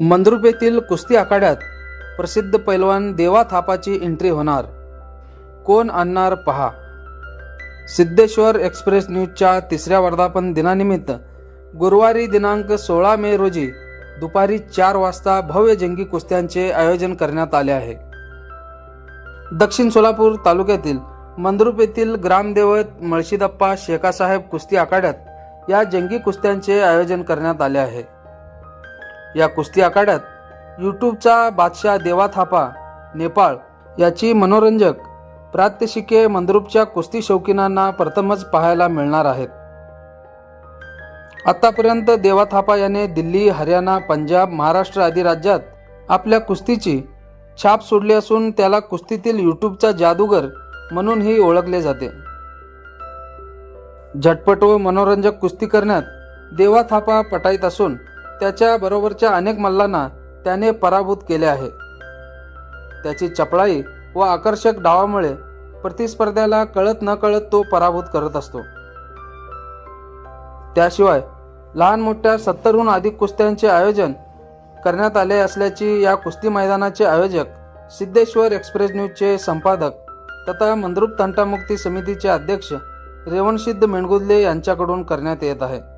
मंद्रुप येथील कुस्ती आखाड्यात प्रसिद्ध पैलवान देवा थापाची एंट्री होणार. कोण आणणार पहा. सिद्धेश्वर एक्सप्रेस न्यूजच्या तिसऱ्या वर्धापन दिनानिमित्त गुरुवारी दिनांक सोळा मे रोजी दुपारी चार वाजता भव्य जंगी कुस्त्यांचे आयोजन करण्यात आले आहे. दक्षिण सोलापूर तालुक्यातील मंद्रुप येथील ग्रामदेवत मळशीदप्पा शेकासाहेब कुस्ती आखाड्यात या जंगी कुस्त्यांचे आयोजन करण्यात आले आहे. या कुस्ती आखाड्यात यूट्यूबचा बादशाह देवा थापा नेपाळ याची मनोरंजक प्रात्यशिके मंद्रूपच्या कुस्ती शौकीनांना प्रथमच पाहायला मिळणार आहेत. आतापर्यंत देवा थापा याने दिल्ली हरियाणा पंजाब महाराष्ट्र आदी राज्यात आपल्या कुस्तीची छाप सोडली असून त्याला कुस्तीतील यूट्यूबचा जादूगर म्हणूनही ओळखले जाते. झटपट व मनोरंजक कुस्ती करण्यात देवा थापा पटाईत असून त्याच्या बरोबरच्या अनेक मल्लांना त्याने पराभूत केले आहे. त्याची चपळाई व आकर्षक डावामुळे प्रतिस्पर्ध्याला कळत न कळत तो पराभूत करत असतो. त्याशिवाय लहान मोठ्या सत्तरहून अधिक कुस्त्यांचे आयोजन करण्यात आले असल्याची या कुस्ती मैदानाचे आयोजक सिद्धेश्वर एक्सप्रेस न्यूजचे संपादक तथा मंद्रुप तंटामुक्ती समितीचे अध्यक्ष रेवणसिद्ध मेणगुदले यांच्याकडून करण्यात येत आहे.